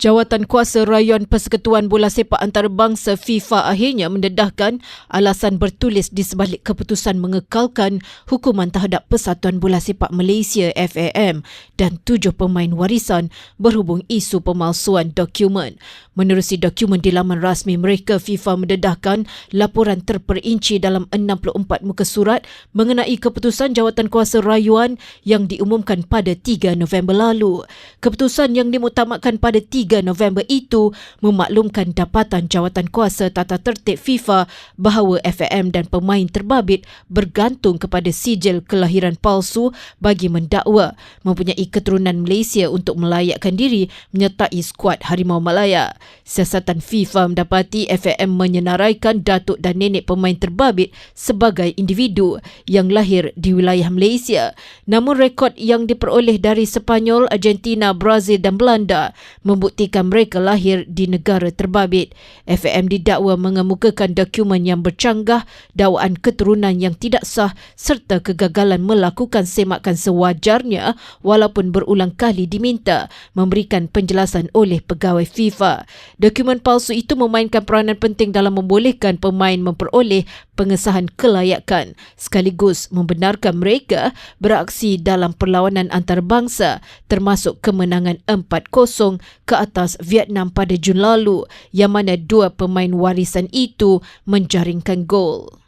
Jawatan Kuasa Rayon Persekutuan Bola Sepak Antarabangsa FIFA akhirnya mendedahkan alasan bertulis di sebalik keputusan mengekalkan hukuman terhadap Persatuan Bola Sepak Malaysia FAM dan tujuh pemain warisan berhubung isu pemalsuan dokumen. Menerusi dokumen di laman rasmi mereka, FIFA mendedahkan laporan terperinci dalam 64 muka surat mengenai keputusan Jawatan Kuasa Rayuan yang diumumkan pada 3 November lalu. Keputusan yang dimutamakkan pada 3 3 November itu memaklumkan dapatan jawatan kuasa tata tertib FIFA bahawa FAM dan pemain terbabit bergantung kepada sijil kelahiran palsu bagi mendakwa mempunyai keturunan Malaysia untuk melayakkan diri menyertai skuad Harimau Malaya. Siasatan FIFA mendapati FAM menyenaraikan datuk dan nenek pemain terbabit sebagai individu yang lahir di wilayah Malaysia. Namun rekod yang diperoleh dari Sepanyol, Argentina, Brazil dan Belanda membuktikan membuktikan mereka lahir di negara terbabit. FAM didakwa mengemukakan dokumen yang bercanggah, dakwaan keturunan yang tidak sah serta kegagalan melakukan semakan sewajarnya walaupun berulang kali diminta memberikan penjelasan oleh pegawai FIFA. Dokumen palsu itu memainkan peranan penting dalam membolehkan pemain memperoleh pengesahan kelayakan sekaligus membenarkan mereka beraksi dalam perlawanan antarabangsa termasuk kemenangan 4-0 ke atas Vietnam pada Jun lalu yang mana dua pemain warisan itu menjaringkan gol.